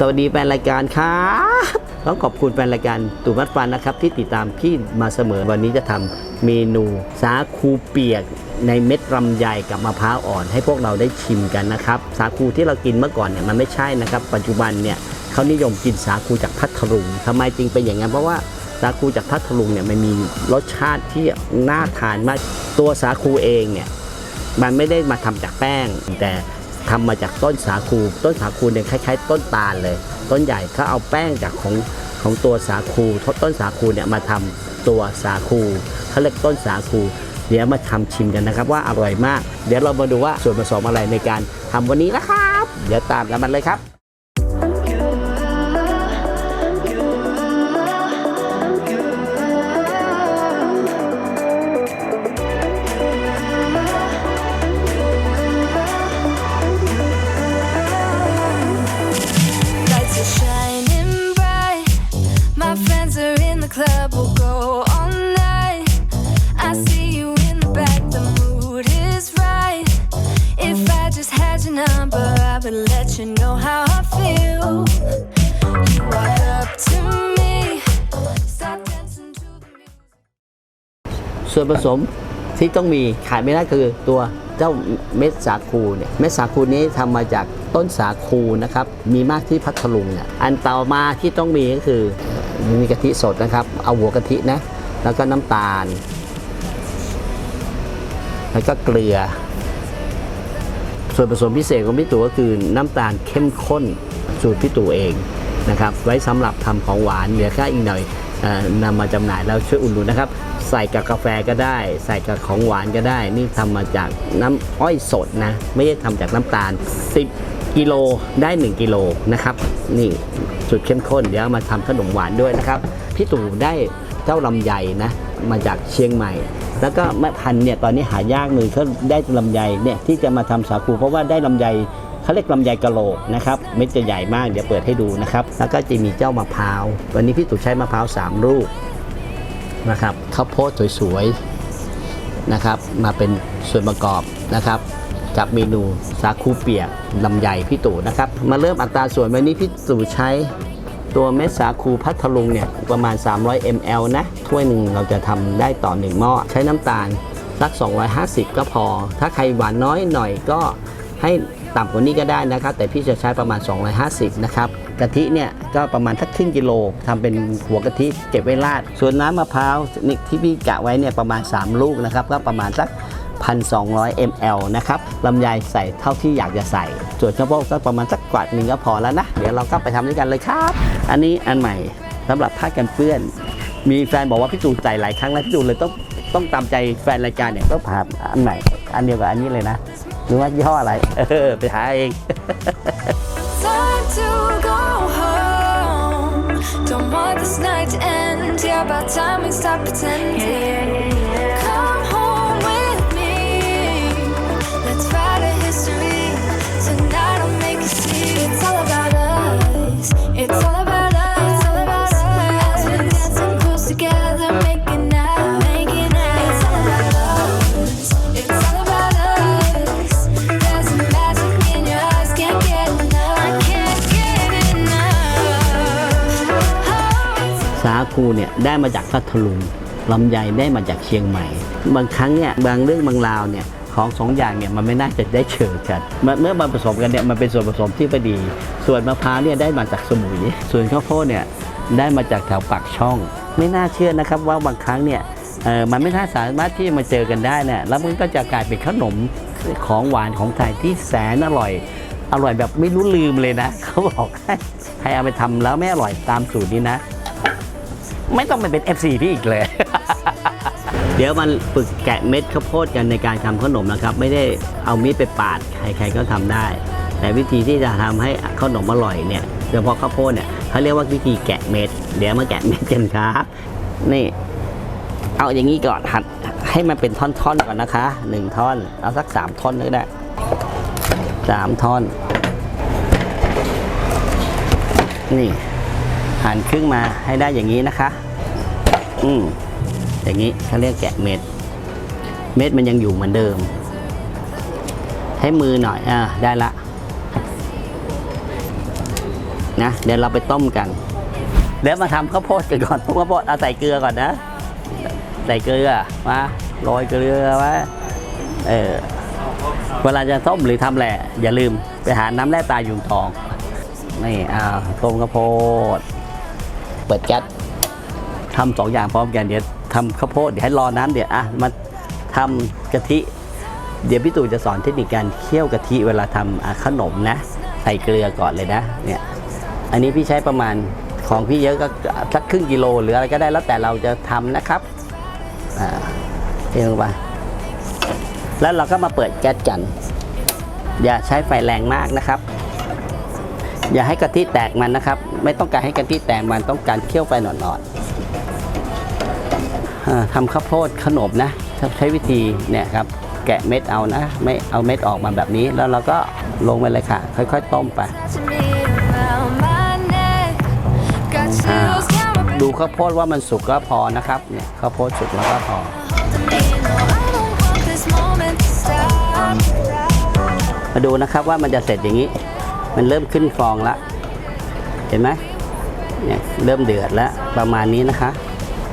สวัสดีแฟนรายการครับต้องขอบคุณแฟนรายการตู่มัดฟันนะครับ ที่ติดตามพี่มาเสมอวันนี้จะทำเมนูสาคูเปียกในเม็ดลำไยกับมะพร้าวอ่อน ให้พวกเราได้ชิมกันนะครับ สาคูที่เรากินเมื่อก่อนเนี่ยมันไม่ใช่นะครับ ปัจจุบันเนี่ยเขานิยมกินสาคูจากพัทลุงทำไมจึงเป็นอย่างนั้น เพราะว่าสาคูจากพัทลุงเนี่ยมันมีรสชาติที่น่าทานมากตัวสาคูเองเนี่ยมันไม่ได้มาทำจากแป้งแต่ ทำมาจากต้นสาคู ต้นสาคูเนี่ยคล้ายๆ ต้นตาลเลย ต้นใหญ่เขาเอาแป้งจากของของตัวสาคูต้นสาคูเนี่ยมาทำตัวสาคูเขาเรียกต้นสาคู เดี๋ยวมาทำชิมกันนะครับ ว่าอร่อยมาก เดี๋ยวเรามาดูว่าส่วนผสมอะไรในการทำวันนี้นะครับ เดี๋ยวตามกันมันเลยครับ ส่วนผสมที่ต้องมีขายไม่ได้คือตัวเจ้าเม็ดสาคูเนี่ยเม็ดสาคูนี้ทำมาจากต้นสาคูนะครับมีมากที่พัทลุงเนี่ยอันต่อมาที่ต้องมีก็คือมีกะทิสดนะครับ เอาหัวกะทินะแล้วก็น้ำตาล แล้วก็เกลือ ส่วนผสมพิเศษของพี่ตู่ก็คือน้ำตาลเข้มข้นสูตรพี่ตู่เองนะครับ ไว้สำหรับทำของหวานเหลือแค่อีกหน่อยเออนำมาจำหน่ายแล้วช่วยอุ่นนุนนะครับใส่กับกาแฟก็ได้ ใส่กับของหวานก็ได้ นี่ทำมาจากน้ำอ้อยสดนะ ไม่ได้ทำจากน้ำตาล 10กิโลได้ 1กิโลนะครับ นี่สูตรเข้มข้น เดี๋ยวมาทำขนมหวานด้วยนะครับพี่ตู่ได้เจ้าลำไยนะ มาจากเชียงใหม่ แล้วก็แม่พันธุ์เนี่ยตอนนี้หายากเลยเขาได้ลำไยเนี่ยที่จะมาทำสาคูเพราะว่าได้ลำไยเขาเรียกลำไยกะโหลกนะครับเม็ดจะใหญ่มากเดี๋ยวเปิดให้ดูนะครับ แล้วก็จะมีเจ้ามะพร้าว วันนี้พี่ตู่ใช้มะพร้าวสามลูก นะครับข้าวโพดสวยๆนะครับมาเป็นส่วนประกอบนะครับกับเมนูสาคูเปียกลำไยพี่ตู่นะครับมาเริ่มอัตราส่วนวันนี้พี่ตู่ใช้ตัวเม็ดสาคูพัทลุงเนี่ยประมาณ 300 ml นะถ้วยหนึ่งเราจะทำได้ต่อ 1 หม้อ ใช้น้ำตาลสัก 250 ก็พอ ถ้าใครหวานน้อยหน่อยก็ให้ต่ำกว่านี้ก็ได้นะครับ แต่พี่จะใช้ประมาณ 250 นะครับ กะทิเนี่ยก็ประมาณสักครึ่งกิโลทำเป็นหัวกะทิเก็บไว้ราด ส่วนน้ำมะพร้าวนี่ที่พี่กะไว้เนี่ยประมาณ 3 ลูกนะครับก็ประมาณสัก 1,200 ml นะครับลำไยใส่เท่าที่อยากจะใส่ ส่วนข้าวโพดสักประมาณสักกวาดหนึ่งก็พอแล้วนะ เดี๋ยวเราก็ไปทำด้วยกันเลยครับ อันนี้อันใหม่สำหรับผ้ากันเปื้อน มีแฟนบอกว่าพี่จูใส่หลายครั้งแล้วพี่จูเลยต้องต้องตามใจแฟนรายการเนี่ยต้องผ่าอันใหม่อันเดียวกับอันนี้เลยนะหรือว่ายี่ห้ออะไร เออไปหาเอง Time to go home. Don't want this night to end. Yeah, about time we stop pretending. พูเนี่ยได้มาจากพัทลุงลำไยได้มาจากเชียงใหม่ บางครั้งเนี่ยบางเรื่องบางราวเนี่ยของสองอย่างเนี่ยมันไม่น่าจะได้เชิงกันเมื่อเมื่อมาผสมกันเนี่ยมันเป็นส่วนผสมที่พอดี ส่วนมะพร้าวเนี่ยได้มาจากสมุย ส่วนข้าวโพดเนี่ยได้มาจากแถวปากช่อง ไม่น่าเชื่อนะครับว่าบางครั้งเนี่ยมันไม่น่าสามารถที่จะมาเจอกันได้นี่ยแล้วมันก็จะกลายเป็นขนมของหวานของไทยที่แสนอร่อย อร่อยแบบไม่รู้ลืมเลยนะ เขาบอกให้ใครเอาไปทำแล้วไม่อร่อยตามสูตรนี้นะ ไม่ต้องไปเป็น FC พี่อีกเลย เดี๋ยวมันฝึกแกะเม็ดข้าวโพดกันในการทำขนมนะครับ ไม่ได้เอามีดไปปาดใครๆก็ทำได้ แต่วิธีที่จะทำให้ขนมอร่อยเนี่ยโดยเฉพาะข้าวโพดเนี่ยเขาเรียกว่าวิธีแกะเม็ด เดี๋ยวมาแกะเม็ดกันครับนี่ เอาอย่างนี้ก่อนหัดให้มันเป็นท่อนๆก่อนนะคะหนึ่งท่อนเอาสักสามท่อนก็ได้สามท่อน นี่ หั่นครึ่งมาให้ได้อย่างนี้นะคะ อืมอย่างนี้เขาเรียกแกะเม็ด เม็ดมันยังอยู่เหมือนเดิม ให้มือหน่อยอ่าได้ละนะเดี๋ยวเราไปต้มกันเดี๋ยวมาทำข้าวโพดกันก่อนข้าวโพดเอาใส่เกลือก่อนนะ ใส่เกลือมาโรยเกลือไว้เออเวลาจะต้มหรือทำแหละอย่าลืมไปหาน้ำแร่ตายุงทองนี่อ้าวต้มข้าวโพด เปิดแก๊สทำสองอย่างพร้อมกันเดี๋ยวทำข้าวโพดเดี๋ยวให้รอน้ำเดี๋ยวอะมาทำกะทิ เดี๋ยวพี่ตู่จะสอนเทคนิคการเคี่ยวกะทิเวลาทำขนมนะ ใส่เกลือก่อนเลยนะเนี่ยอันนี้พี่ใช้ประมาณของพี่เยอะก็สักครึ่งกิโลหรืออะไรก็ได้แล้วแต่เราจะทำนะครับอ่าเทลงไปแล้วเราก็มาเปิดแก๊สกัน อย่าใช้ไฟแรงมากนะครับ อย่าให้กะทิแตกมันนะครับ ไม่ต้องการให้กะทิแตกมันต้องการเคี่ยวไปหน่อยๆอทำข้าวโพดขนมนะใช้วิธีเนี่ยครับแกะเม็ดเอานะ ไม่เอาเม็ดออกมาแบบนี้ แล้วเราก็ลงไปเลยค่ะ ค่อยๆ ต้มไปดูข้าวโพดว่ามันสุกก็พอนะครับเนี่ยข้าวโพดสุกแล้วก็พอมาดูนะครับว่ามันจะเสร็จอย่างนี้ มันเริ่มขึ้นฟองละเห็นไหมเนี่ยเริ่มเดือดแล้วประมาณนี้นะคะ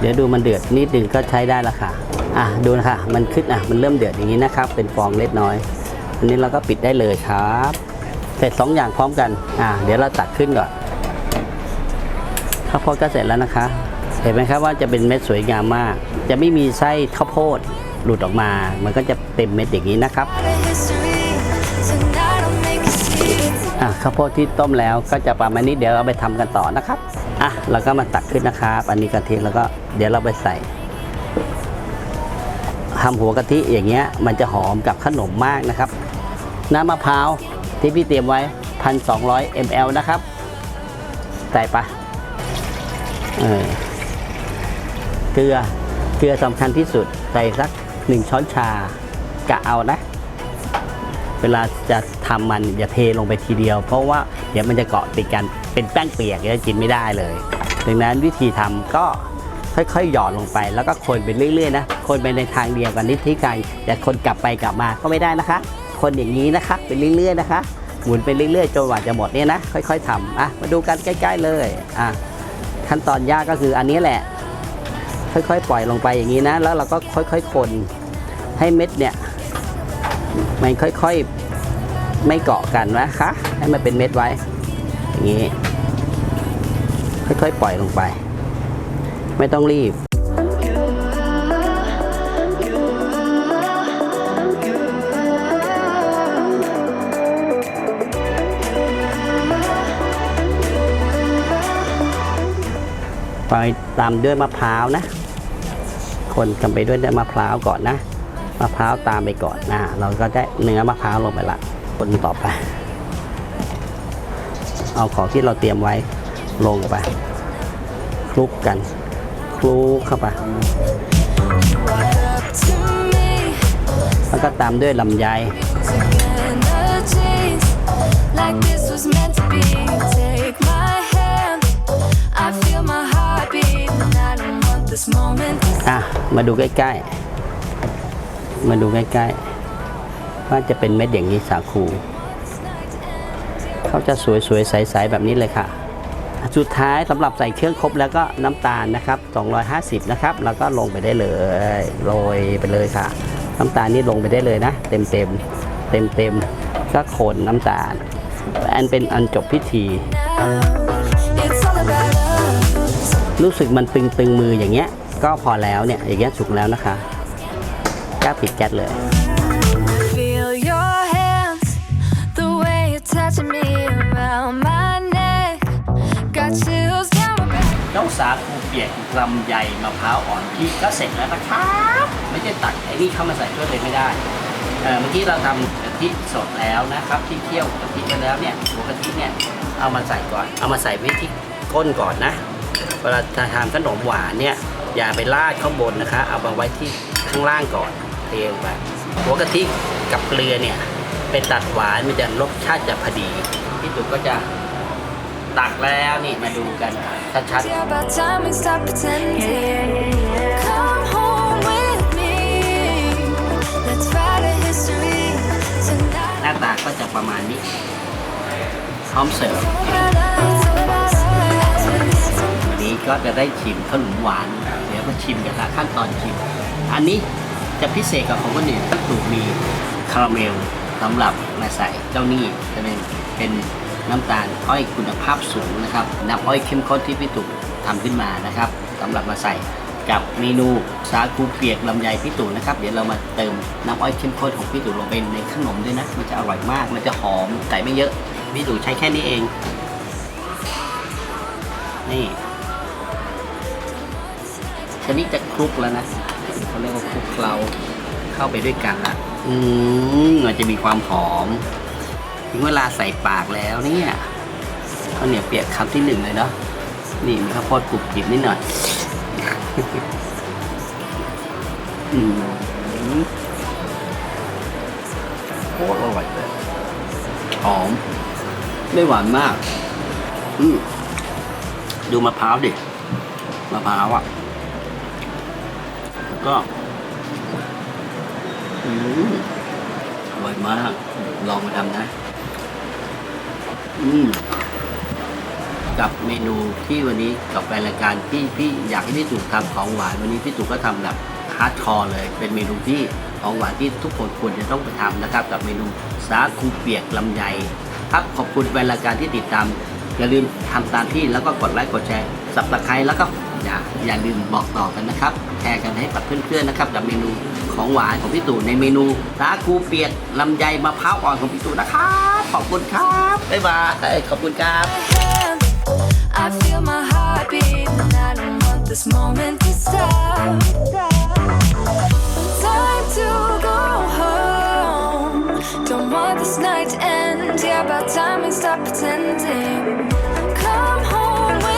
เดี๋ยวดูมันเดือดนิดนึงก็ใช้ได้ละค่ะอะดูนะคะมันขึ้นอะมันเริ่มเดือดอย่างนี้นะครับ เป็นฟองเล็กน้อยอันนี้เราก็ปิดได้เลยครับ เสร็จสองอย่างพร้อมกันอะเดี๋ยวเราตักขึ้นก่อนข้าวโพดก็เสร็จแล้วนะคะ เห็นไหมครับว่าจะเป็นเม็ดสวยงามมาก จะไม่มีไส้ข้าวโพดหลุดออกมา มันก็จะเต็มเม็ดอย่างนี้นะครับ ข้าวโพดที่ต้มแล้วก็จะประมาณนี้เดี๋ยวเราไปทำกันต่อนะครับอะเราก็มาตักขึ้นนะครับอันนี้กะทิแล้วก็เดี๋ยวเราไปใส่ทำหัวกะทิอย่างเงี้ยมันจะหอมกับขนมมากนะครับ น้ำมะพร้าวที่พี่เตรียมไว้ 1,200 ml นะครับ ใส่ไปะเออเกลือเกลือสำคัญที่สุดใส่สักหนึ่งช้อนชากะเอานะ เวลาจะทำมันอย่าเทลงไปทีเดียว เพราะว่าเดี๋ยวมันจะเกาะติดกันเป็นแป้งเปียกจะกินไม่ได้เลย ดังนั้นวิธีทำก็ค่อยๆ หยอดลงไป แล้วก็คนไปเรื่อยๆนะคนไปในทางเดียวกันนิดที่การแต่คนกลับไปกลับมาก็ไม่ได้นะคะ คนอย่างนี้นะคะไปเรื่อยๆนะคะ หมุนไปเรื่อยๆจนกว่าจะหมดเนี่ยนะ ค่อย ๆทำอะมาดูกันใกล้ ๆ เลยอะขั้นตอนยากก็คืออันนี้แหละ ค่อยๆ ปล่อยลงไปอย่างนี้นะ แล้วเราก็ค่อยๆ คนให้เม็ดเนี่ย มันค่อยๆไม่เกาะกันนะคะให้มันเป็นเม็ดไว้ อย่างนี้ ค่อยๆปล่อยลงไป ไม่ต้องรีบไปตามด้วยมะพร้าวนะ คนกันไปด้วยมะพร้าวก่อนนะ มะพร้าวตามไปก่อนนะเราก็ได้เนื้อมะพร้าวลงไปละคนต่อไป เอาของที่เราเตรียมไว้ลงไปคลุกกันคลุกเข้าไปแล้วก็ตามด้วยลำไยอะมาดูใกล้ๆ มาดูใกล้ๆ ว่าจะเป็นเม็ดอย่างนี้สาคู เขาจะสวยๆ ใสๆ แบบนี้เลยค่ะ สุดท้ายสำหรับใส่เครื่องครบแล้วก็น้ำตาลนะครับ 250 นะครับ แล้วก็ลงไปได้เลยโรยไปเลยค่ะ น้ำตาลนี่ลงไปได้เลยนะ เต็มเต็มเต็มเต็มๆก็คนน้ำตาล อันเป็นอันจบพิธีรู้สึกมันตึงๆมืออย่างเงี้ย ก็พอแล้วเนี่ยอย่างเงี้ยสุกแล้วนะคะ ก็ปิดแก๊สเลย Feel your hands, the way you're touching me around my neck. Got chills, can't remember. เจ้าสาคูเปียกลำไยมะพร้าวอ่อนที่ก็เสร็จแล้วนะครับ ไม่ใช่ตักไอ้นี่เข้ามาใส่ช่วยเลยไม่ได้เออเมื่อกี้เราทำกะทิสดแล้วนะครับ ที่เคี่ยวกะทิไปแล้วเนี่ยหัวกะทิเนี่ยเอามาใส่ก่อน เอามาใส่ไว้ที่ก้นก่อนนะ เวลาจะทำขนมหวานเนี่ยอย่าไปราดข้างบนนะคะ เอามาไว้ที่ข้างล่างก่อน เทลงไปหัวกะทิกับเกลือเนี่ยเป็นตัดหวานมันจะรสชาติจะพอดีพี่ตุ๊กก็จะตักแล้วนี่มาดูกันชัดๆ Yeah, about time we stop pretending. Come home with me. Let's write a history ห tonight. น้าตาก็จะประมาณนี้พร้อมเสิร์ฟ Alright, ก็จะได้ชิมขนมหวาน เดี๋ยวมาชิมกันละขั้นตอนชิม อันนี้ จะพิเศษกับของคนอื่นก็ถูกมีคาราเมลสำหรับมาใส่เจ้านี่จะเป็นเป็นน้ำตาลอ้อยคุณภาพสูงนะครับน้ำอ้อยเข้มข้นที่พี่ตู่ทำขึ้นมานะครับสำหรับมาใส่กับเมนูสาคูเปียกลำไยพี่ตู่นะครับเดี๋ยวเรามาเติมน้ำอ้อยเข้มข้นของพี่ตู่ลงไปในขนมด้วยนะ มันจะอร่อยมากมันจะหอมใส่ไม่เยอะพี่ตู่ใช้แค่นี้เอง นี่ชนิดจะคลุกแล้วนะ เขาเรียกว่าคลุกเคล้าเข้าไปด้วยกันละอืมมันจะมีความหอม ถึงเวลาใส่ปากแล้วเนี่ยข้าวเหนียวเปียกคำที่หนึ่งเลยเนาะนี่มีข้าวโพดกรุบกริบนิดหน่อยอืมโคตรอร่อยเลยหอม ไม่หวานมาก อืมดูมะพร้าวดิมะพร้าวอะแล้ว ก็อืมอร่อยมาก ลองมาทำนะ อืม กับเมนูที่วันนี้กับแฟนรายการที่พี่อยากให้พี่ตู่ทำของหวาน วันนี้พี่ตู่ก็ทำแบบฮาร์ดคอร์เลย เป็นเมนูที่ของหวานที่ทุกคนควรจะต้องไปทำนะครับ กับเมนูสาคูเปียกลำไยครับขอบคุณแฟนรายการที่ติดตามอย่าลืมทำตามที่แล้วก็กดไลค์กดแชร์สับตะไคร้แล้วก็ อย่าอย่าลืมบอกต่อกันนะครับ แชร์กันให้กับเพื่อนๆนะครับ กับเมนูของหวานของพี่ตู่ในเมนูสาคูเปียกลำไยมะพร้าวอ่อนของพี่ตู่นะครับขอบคุณครับบ๊ายบายขอบคุณครับ I feel my heart beat, and I don't want this moment to stop. Time to go home. Don't want this night to end. Yeah, about time we stop pretending. Come home.